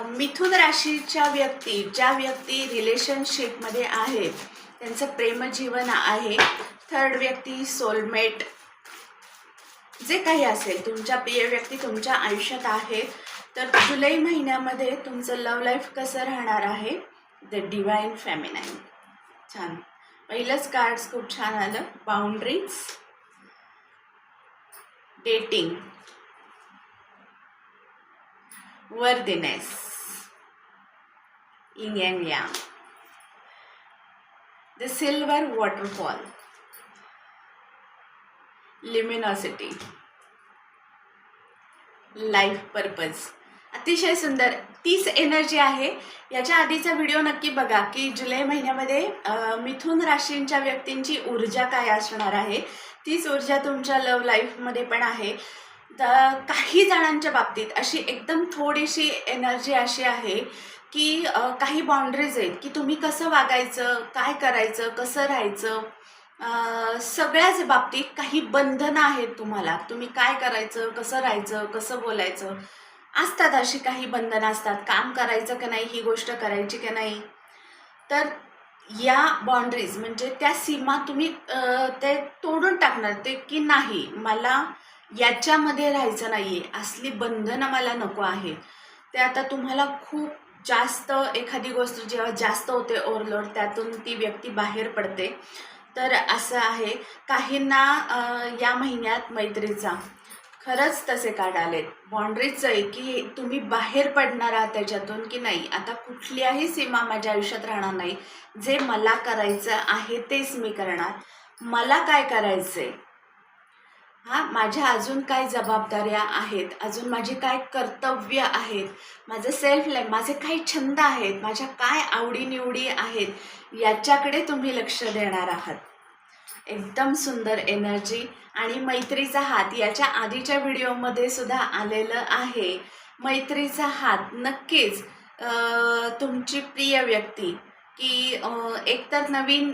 मिथुन राशीच्या व्यक्ती ज्या व्यक्ती रिलेशनशिपमध्ये आहेत त्यांचं प्रेमजीवन आहे. थर्ड व्यक्ती सोलमेट जे काही असेल तुमच्या प्रिय व्यक्ती तुमच्या आयुष्यात आहे तर जुलै महिन्यामध्ये तुमचं लव लाईफ कसं राहणार आहे? द डिवाईन फॅमिनाईन छान. पहिलंच कार्ड्स खूप छान आलं. Boundaries dating worthiness yin and yang. The silver waterfall. Luminosity. Life purpose अतिशय सुंदर. तीच एनर्जी आहे. याच्या आधीचा व्हिडिओ नक्की बघा की जुलै महिन्यामध्ये मिथुन राशींच्या व्यक्तींची ऊर्जा काय असणार आहे? तीच ऊर्जा तुमच्या लव्ह लाईफमध्ये पण आहे. तर काही जणांच्या बाबतीत अशी एकदम थोडीशी एनर्जी अशी आहे की काही बाउंड्रीज आहेत की तुम्ही कसं वागायचं काय करायचं कसं राहायचं सगळ्याच बाबतीत काही बंधनं आहेत तुम्हाला. तुम्ही काय करायचं कसं राहायचं कसं बोलायचं असतात अशी काही बंधनं असतात. काम करायचं का नाही ही गोष्ट करायची का नाही. तर या बाउंड्रीज म्हणजे त्या सीमा तुम्ही ते तोडून टाकणार ते की नाही? मला याच्यामध्ये राहायचं नाही आहे असली बंधनं मला नको आहे ते आता तुम्हाला खूप जास्त एखादी गोष्ट जेव्हा जास्त होते ओव्हरलोड त्यातून ती व्यक्ती बाहेर पडते. तर असं आहे. काहींना या महिन्यात मैत्रीचा. खरंच तसे कार्ड आलेत. बाँड्रीचं आहे की तुम्ही बाहेर पडणार आहात त्याच्यातून की नाही. आता कुठल्याही सीमा माझ्या आयुष्यात राहणार नाही. जे मला करायचं आहे तेच मी करणार. मला काय करायचं आहे हा माझ्या अजून काय जबाबदाऱ्या आहेत? अजून माझी काय कर्तव्य आहेत? माझं सेल्फ लाईफ माझे काही छंद आहेत? माझ्या काय आवडीनिवडी आहेत? याच्याकडे तुम्ही लक्ष देणार आहात. एकदम सुंदर एनर्जी आणि मैत्रीचा हात याच्या आधीच्या व्हिडिओमध्ये सुद्धा आलेलं आहे. मैत्रीचा हात नक्कीच तुमची प्रिय व्यक्ती की एकतर नवीन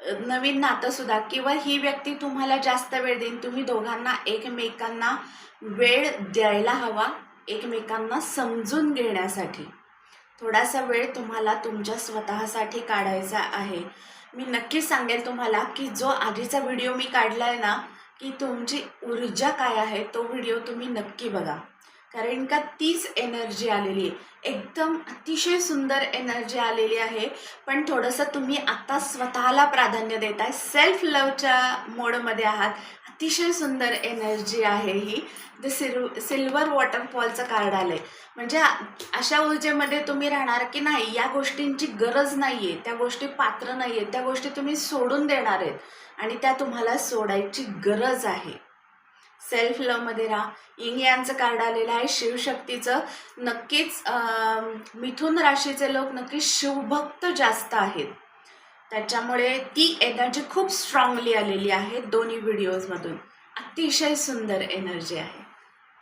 नवीन नातंसुद्धा किंवा ही व्यक्ती तुम्हाला जास्त वेळ देईन. तुम्ही दोघांना एकमेकांना वेळ द्यायला हवा एकमेकांना समजून घेण्यासाठी. थोडासा वेळ तुम्हाला तुमच्या स्वतःसाठी काढायचा आहे. मी नक्कीच सांगेल तुम्हाला की जो आधीचा व्हिडिओ मी काढला आहे ना की तुमची ऊर्जा काय आहे तो व्हिडिओ तुम्ही नक्की बघा. कारण का तीच एनर्जी आलेली आहे. एकदम अतिशय सुंदर एनर्जी आलेली आहे. पण थोडंसं तुम्ही आता स्वतःला प्राधान्य देत आहे सेल्फ लवच्या मोडमध्ये आहात. अतिशय सुंदर एनर्जी आहे ही. द सिल्व सिल्वर वॉटरफॉलचं कार्ड आलं आहे म्हणजे अशा ऊर्जेमध्ये तुम्ही राहणार की नाही या गोष्टींची गरज नाही आहे त्या गोष्टी पात्र नाही आहेत त्या गोष्टी तुम्ही सोडून देणार आहेत. आणि त्या तुम्हाला सोडायची गरज आहे. सेल्फ लवमध्ये राहा. इंग यांचं कार्ड आलेलं आहे. शिवशक्तीचं. नक्कीच मिथुन राशीचे लोक नक्कीच शिवभक्त जास्त आहेत. त्याच्यामुळे ती एनर्जी खूप स्ट्रॉंगली आलेली आहे दोन्ही व्हिडिओजमधून अतिशय सुंदर एनर्जी आहे.